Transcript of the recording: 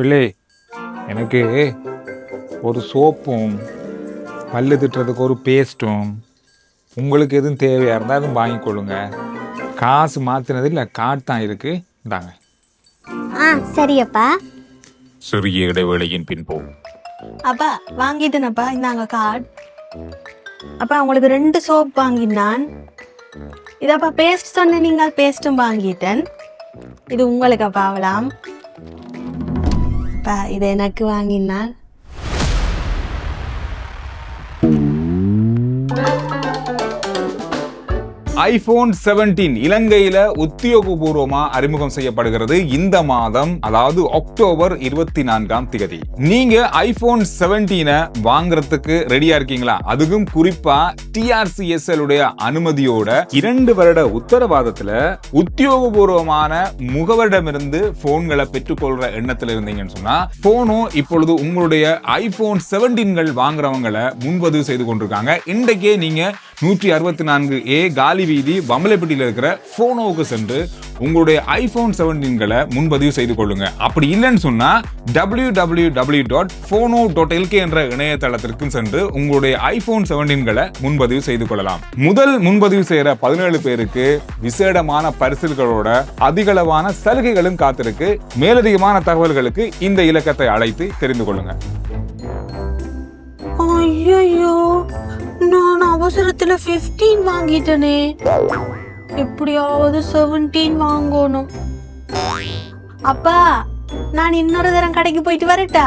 பிள்ளை எனக்கு ஒரு சோப்பும் பல்லு திட்டுறதுக்கு ஒரு பேஸ்ட்டும் உங்களுக்கு எதுவும் தேவையாக இருந்தால் அதுவும் வாங்கிக்கொள்ளுங்க காசு மாற்றினது இல்லை கார்டு தான் இருக்குது இந்தாங்க. ஆ சரியப்பா. சிறிய இடைவேளையின் பின் போகும் அப்பா வாங்கிட்டேனப்பா. இந்தாங்க கார்டு. அப்பா உங்களுக்கு ரெண்டு சோப் வாங்கினான் இதப்பா பேஸ்ட் சொன்ன நீங்கள் பேஸ்ட்டும் வாங்கிட்டேன். இது உங்களுக்கு அப்பா ஆகலாம் அப்பா இதை எனக்கு வாங்கினால் ஐபோன் 17 இலங்கையில உத்தியோகபூர்வமா அறிமுகம் செய்யப்படுகிறது இந்த மாதம் அதாவது அக்டோபர் இருபத்தி நான்காம் திகதி. நீங்க ஐபோன் 17 வாங்குறதுக்கு ரெடியா இருக்கீங்களா? அதுக்கும் குறிப்பா டிஆர்சிஎஸ்எல் உடைய அனுமதியோட இரண்டு வருட உத்தரவாதத்துல உத்தியோகபூர்வமான முகவரிடமிருந்து போன்களை பெற்றுக்கொள்ற எண்ணத்துல இருந்தீங்கன்னு சொன்னா போனும் இப்பொழுது உங்களுடைய ஐபோன் 17கள் வாங்குறவங்களை முன்பதிவு செய்து கொண்டிருக்காங்க. இன்றைக்கே நீங்க நூற்றி அறுபத்தி நான்கு ஏ காலி வீதி பம்பலைப்பட்டியில் இருக்கிற ஃபோனோவுக்கு சென்று உங்களுடைய ஐபோன் செவன்டீன்களை முன்பதிவு செய்து கொள்ளுங்க. அப்படி இல்லைன்னு சொன்னா W W W dot bono dot LK என்ற இணையதளத்திற்கு சென்று உங்களுடைய ஐபோன் செவன்டீன்களை முன்பதிவு செய்து கொள்ளலாம். முதல் முன்பதிவு செய்கிற பதினேழு பேருக்கு விசேடமான பரிசில்களோட அதிகளவான சலுகைகளும் காத்திருக்கு. மேலதிகமான தகவல்களுக்கு இந்த இலக்கத்தை அழைத்து தெரிந்து கொள்ளுங்க. ஐயோ அவசரத்துல 15 வாங்கிட்டேனே. எப்படியாவது 17 வாங்கணும். அப்பா நான் இன்னொரு தரம் கடைக்கு போயிட்டு வரட்டா?